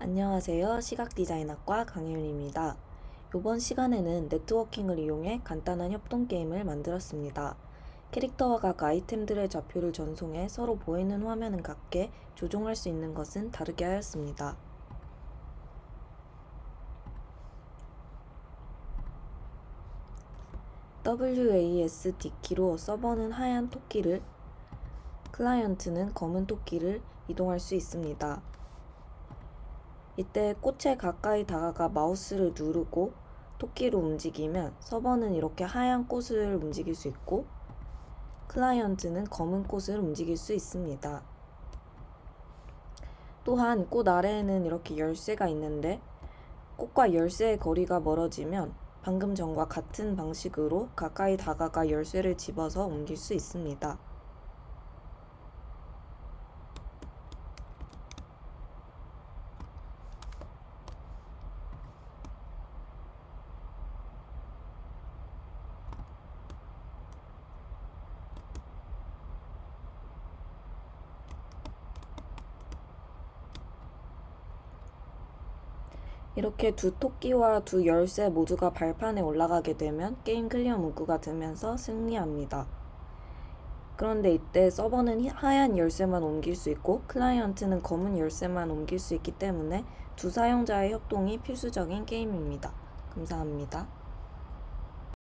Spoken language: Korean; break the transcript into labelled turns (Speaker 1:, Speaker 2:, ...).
Speaker 1: 안녕하세요. 시각 디자인학과 강혜윤입니다. 이번 시간에는 네트워킹을 이용해 간단한 협동 게임을 만들었습니다. 캐릭터와 각 아이템들의 좌표를 전송해 서로 보이는 화면은 같게 조종할 수 있는 것은 다르게 하였습니다. WASD키로 서버는 하얀 토끼를, 클라이언트는 검은 토끼를 이동할 수 있습니다. 이때 꽃에 가까이 다가가 마우스를 누르고 토끼로 움직이면 서버는 이렇게 하얀 꽃을 움직일 수 있고 클라이언트는 검은 꽃을 움직일 수 있습니다. 또한 꽃 아래에는 이렇게 열쇠가 있는데 꽃과 열쇠의 거리가 멀어지면 방금 전과 같은 방식으로 가까이 다가가 열쇠를 집어서 옮길 수 있습니다. 이렇게 두 토끼와 두 열쇠 모두가 발판에 올라가게 되면 게임 클리어 문구가 뜨면서 승리합니다. 그런데 이때 서버는 히- 하얀 열쇠만 옮길 수 있고 클라이언트는 검은 열쇠만 옮길 수 있기 때문에 두 사용자의 협동이 필수적인 게임입니다. 감사합니다.